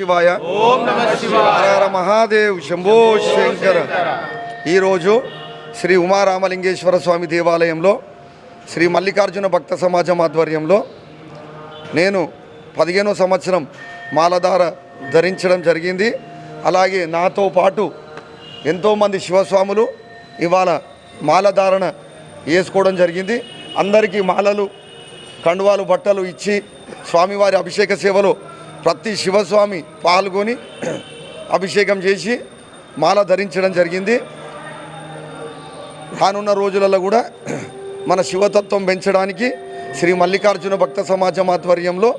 శివాయ. హర మహాదేవ్ శంభో శంకర. ఈరోజు శ్రీ ఉమారామలింగేశ్వర స్వామి దేవాలయంలో శ్రీ మల్లికార్జున భక్త సమాజం ఆధ్వర్యంలో నేను పదిహేనో సంవత్సరం మాలధార ధరించడం జరిగింది. అలాగే నాతో పాటు ఎంతోమంది శివస్వాములు ఇవాళ మాలధారణ వేసుకోవడం జరిగింది. అందరికీ మాలలు కండువాలు బట్టలు ఇచ్చి స్వామివారి అభిషేక సేవలో ప్రతి శివస్వామి పాల్గొని అభిషేకం చేసి మాల ధరించడం జరిగింది. రానున్న రోజులలో కూడా మన శివతత్వం పెంచడానికి శ్రీ మల్లికార్జున భక్త సమాజం ఆధ్వర్యంలో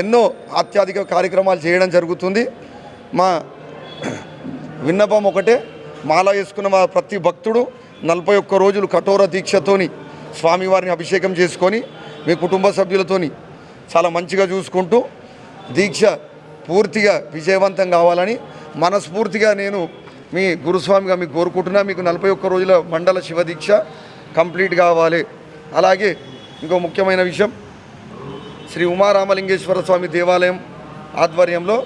ఎన్నో అత్యధిక కార్యక్రమాలు చేయడం జరుగుతుంది. మా విన్నపం ఒకటే మాల వేసుకున్న మా ప్రతి భక్తుడు నలభై ఒక్క రోజులు కఠోర దీక్షతోని స్వామివారిని అభిషేకం చేసుకొని మీ కుటుంబ సభ్యులతోని చాలా మంచిగా చూసుకుంటూ దీక్ష పూర్తిగా విజయవంతం కావాలని మనస్ఫూర్తిగా నేను మీ గురుస్వామిగా మీకు కోరుకుంటున్నా. మీకు నలభై ఒక్క రోజుల మండల శివ దీక్ష కంప్లీట్ కావాలి. అలాగే ఇంకో ముఖ్యమైన విషయం శ్రీ ఉమారామలింగేశ్వర స్వామి దేవాలయం ఆధ్వర్యంలో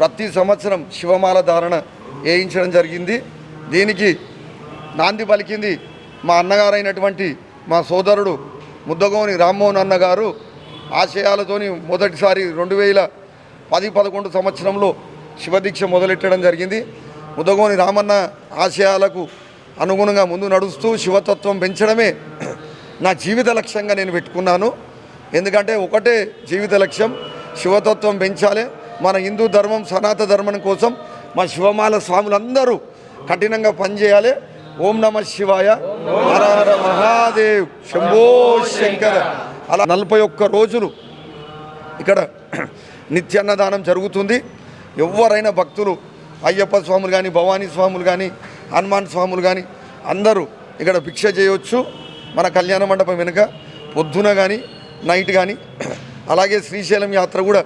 ప్రతి సంవత్సరం శివమాల ధారణ వేయించడం జరిగింది. దీనికి నాంది పలికింది మా అన్నగారైనటువంటి మా సోదరుడు ముద్దగోని రామ్మోహన్ అన్నగారు. ఆశయాలతోని మొదటిసారి రెండు వేల పది పదకొండు సంవత్సరంలో శివదీక్ష మొదలెట్టడం జరిగింది. ముద్దగోని రామన్న ఆశయాలకు అనుగుణంగా ముందు నడుస్తూ శివతత్వం పెంచడమే నా జీవిత లక్ష్యంగా నేను పెట్టుకున్నాను. ఎందుకంటే ఒకటే జీవిత లక్ష్యం శివతత్వం పెంచాలి. మన హిందూ ధర్మం సనాతన ధర్మం కోసం మా శివమాల స్వాములందరూ కఠినంగా పనిచేయాలి. ఓం నమ శివాయ. హర మహాదేవ్. శంభో శంకర. అలా నలభై ఒక్క రోజులు ఇక్కడ నిత్యాన్నదానం జరుగుతుంది. ఎవరైనా భక్తులు అయ్యప్ప స్వాములు కానీ భవానీ స్వాములు కానీ హనుమాన్ స్వాములు కానీ అందరూ ఇక్కడ భిక్ష చేయవచ్చు మన కళ్యాణ మండపం వెనుక పొద్దున కానీ నైట్ కానీ అలాగే శ్రీశైలం యాత్ర కూడా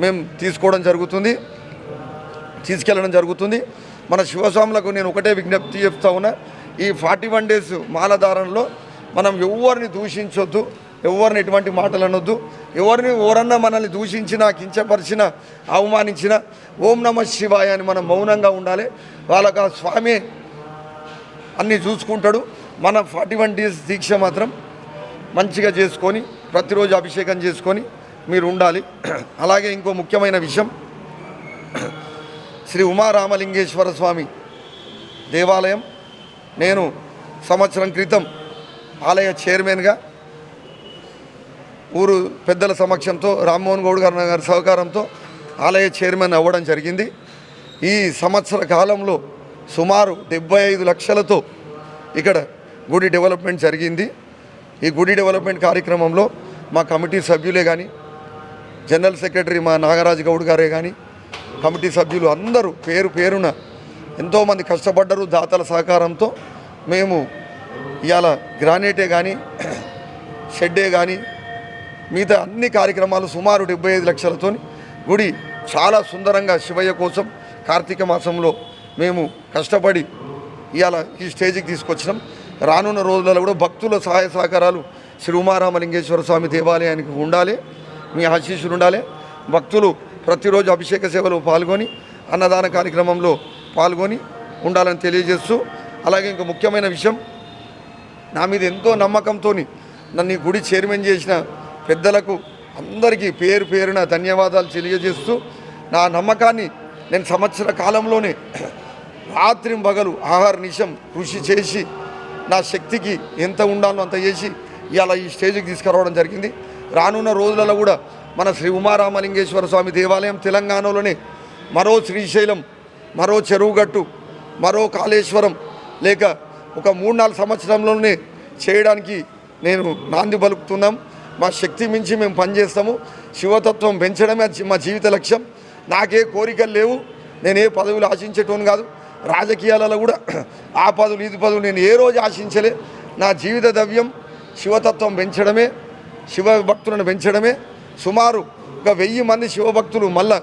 మేము తీసుకోవడం జరుగుతుంది. తీసుకెళ్ళడం జరుగుతుంది. మన శివస్వాములకు నేను ఒకటే విజ్ఞప్తి చెప్తా ఉన్నా ఈ ఫార్టీ వన్ డేస్ మాలధారణలో మనం ఎవరిని దూషించొద్దు. ఎవరిని ఎటువంటి మాటలు అనొద్దు ఎవరిని ఎవరన్నా మనల్ని దూషించినా కించపరిచినా అవమానించినా ఓం నమ శివాయ అని మనం మౌనంగా ఉండాలి. వాళ్ళకు ఆ స్వామి అన్నీ చూసుకుంటాడు. మన ఫార్టీ వన్ డేస్ దీక్ష మాత్రం మంచిగా చేసుకొని ప్రతిరోజు అభిషేకం చేసుకొని మీరు ఉండాలి. అలాగే ఇంకో ముఖ్యమైన విషయం. శ్రీ ఉమారామలింగేశ్వర స్వామి దేవాలయం. నేను సంవత్సరం క్రితం ఆలయ చైర్మన్గా ఊరు పెద్దల సమక్షంతో రామ్మోహన్ గౌడ్ గారి గారి సహకారంతో ఆలయ చైర్మన్ అవ్వడం జరిగింది. ఈ సంవత్సర కాలంలో సుమారు డెబ్బై ఐదు లక్షలతో ఇక్కడ గుడి డెవలప్మెంట్ జరిగింది. ఈ గుడి డెవలప్మెంట్ కార్యక్రమంలో మా కమిటీ సభ్యులే కానీ జనరల్ సెక్రటరీ మా నాగరాజు గౌడ్ గారే కానీ కమిటీ సభ్యులు అందరూ పేరు పేరున ఎంతోమంది కష్టపడ్డరు దాతల సహకారంతో మేము ఇవాళ గ్రానైటే కానీ షెడ్డే కానీ మిగతా అన్ని కార్యక్రమాలు సుమారు డెబ్బై ఐదు లక్షలతో గుడి చాలా సుందరంగా శివయ్య కోసం కార్తీక మాసంలో మేము కష్టపడి ఇవాళ ఈ స్టేజ్కి తీసుకొచ్చినాం. రానున్న రోజులలో కూడా భక్తుల సహాయ సహకారాలు శ్రీ ఉమారామలింగేశ్వర స్వామి దేవాలయానికి ఉండాలి. మీ ఆశీస్సులు ఉండాలి. భక్తులు ప్రతిరోజు అభిషేక సేవలో పాల్గొని అన్నదాన కార్యక్రమంలో పాల్గొని ఉండాలని తెలియజేస్తూ అలాగే ఇంకో ముఖ్యమైన విషయం నా మీద ఎంతో నమ్మకంతో నన్ను గుడి చైర్మన్ చేసిన పెద్దలకు అందరికీ పేరు పేరున ధన్యవాదాలు తెలియజేస్తూ నా నమ్మకాన్ని నేను సంవత్సర కాలంలోనే రాత్రి పగలు ఆహార నిషం కృషి చేసి నా శక్తికి ఎంత ఉండాలో అంత చేసి ఇవాళ ఈ స్టేజ్కి తీసుకురావడం జరిగింది. రానున్న రోజులలో కూడా మన శ్రీ ఉమారామలింగేశ్వర స్వామి దేవాలయం తెలంగాణలోనే మరో శ్రీశైలం మరో చెరువుగట్టు మరో కాళేశ్వరం లేక ఒక మూడు నాలుగు సంవత్సరంలోనే చేయడానికి నేను నాంది పలుకుతున్నాం. మా శక్తి మించి మేము పనిచేస్తాము. శివతత్వం పెంచడమే మా జీవిత లక్ష్యం. నాకే కోరికలు లేవు. నేనే పదవులు ఆశించేటోని కాదు. రాజకీయాలలో కూడా ఆ పదవులు ఇది పదవులు నేను ఏ రోజు ఆశించలే. నా జీవిత ద్రవ్యం శివతత్వం పెంచడమే శివ భక్తులను పెంచడమే. సుమారు ఒక వెయ్యి మంది శివభక్తులు మళ్ళా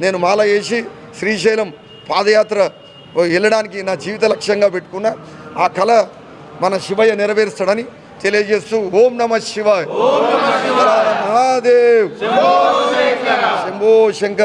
నేను మాల వేసి శ్రీశైలం పాదయాత్ర వెళ్ళడానికి నా జీవిత లక్ష్యంగా పెట్టుకున్న. ఆ కళ మన శివయ్య నెరవేరుస్తాడని తెలియజేస్తూ ఓం నమ శివాయ్. మహాదేవ్. శంభో శంకర్.